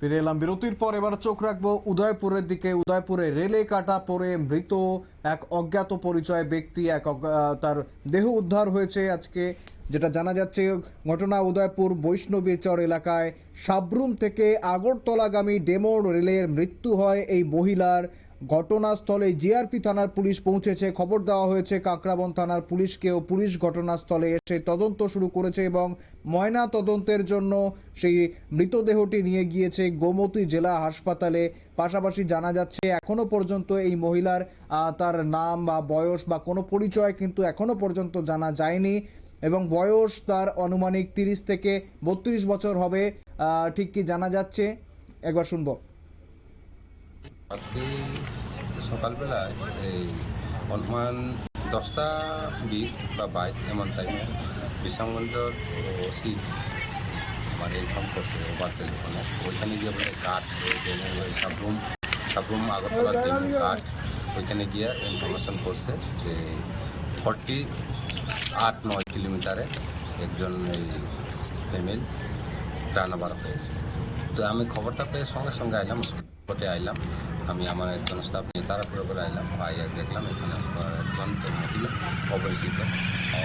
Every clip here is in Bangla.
ফিরে এলাম বিরতির পর, এবার চোখ রাখব উদয়পুরের দিকে। উদয়পুরে রেলে কাটা পরে মৃত এক অজ্ঞাত পরিচয় ব্যক্তি, এক তার দেহ উদ্ধার হয়েছে আজকে। যেটা জানা যাচ্ছে, ঘটনা উদয়পুর বৈষ্ণবী চর এলাকায়। সাবরুম থেকে আগরতলাগামী ডেমোর রেলের মৃত্যু হয় এই মহিলার ঘটনাস্থলে জিআরপি থানার পুলিশ পৌঁছেছে। খবর দেওয়া হয়েছে, কাকরাবন থানার পুলিশকেও পুলিশ ঘটনাস্থলে এসে তদন্ত শুরু করেছে এবং ময়না তদন্তের জন্য সেই মৃতদেহটি নিয়ে গিয়েছে গোমতী জেলা হাসপাতালে। পাশাপাশি জানা যাচ্ছে, এখনও পর্যন্ত এই মহিলার তার নাম বা বয়স বা কোনো পরিচয় কিন্তু এখনও পর্যন্ত জানা যায়নি এবং বয়স তার আনুমানিক তিরিশ থেকে বত্রিশ বছর হবে। ঠিক কি জানা যাচ্ছে? একবার শুনব। আজকে সকালবেলায় এই অনুমান দশটা বিশ বা বাইশ এমন টাইমে বিশামগঞ্জের ওসি আমার ইনফর্ম করছে, ওভার টেলিফোনে ওইখানে গিয়ে বলে কাঠ ওই সাবরুম সাবরুম আগরতলার যে কাঠ ওইখানে গিয়ে ইনফরমেশন করছে যে ফর্টি আট নয় কিলোমিটারে একজন এই ফিমেল প্রাণ আবার হয়েছে। তো আমি খবরটা পেয়ে সঙ্গে সঙ্গে আইলাম আইলাম। আমি আমার একজন স্টাফ নিয়ে তারপরে করে আইলাম আই দেখলাম এখানে একজন মহিলা অপরিচিত।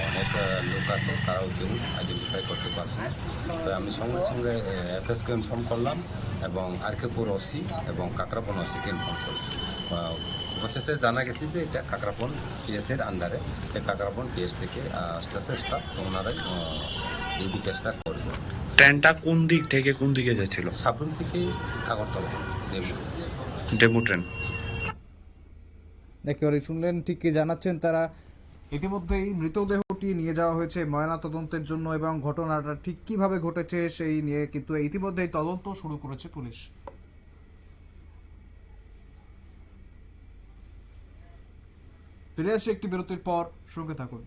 অনেক লোক আছে, তারাও কেউ আইডেন্টিফাই করতে পারছে না। তো আমি সঙ্গে সঙ্গে এসএসকে ইনফর্ম করলাম এবং আরকেপুর ওসি এবং কাকরাপন ওসিকে ইনফর্ম করছি। অবশেষে জানা গেছে যে এটা কাকরাপন পিএসের আন্ডারে এই কাকরাপন পিএস থেকে আস্তে আস্তে স্টাফ ওনারাই ডিউটি চেষ্টা করবে। ট্রেনটা কোন দিক থেকে কোন দিকে যাচ্ছিল? সাবরুম থেকে আগরতলা ডেমো ট্রেন। একেবারে শুনলেন ঠিক কি জানাচ্ছেন তারা? ইতিমধ্যেই মৃতদেহটি নিয়ে যাওয়া হয়েছে ময়না তদন্তের জন্য এবং ঘটনাটা ঠিক কীভাবে ঘটেছে সেই নিয়ে কিন্তু ইতিমধ্যেই তদন্ত শুরু করেছে পুলিশ। ফিরে আসছে একটি বিরতির পর সঙ্গে থাকুন।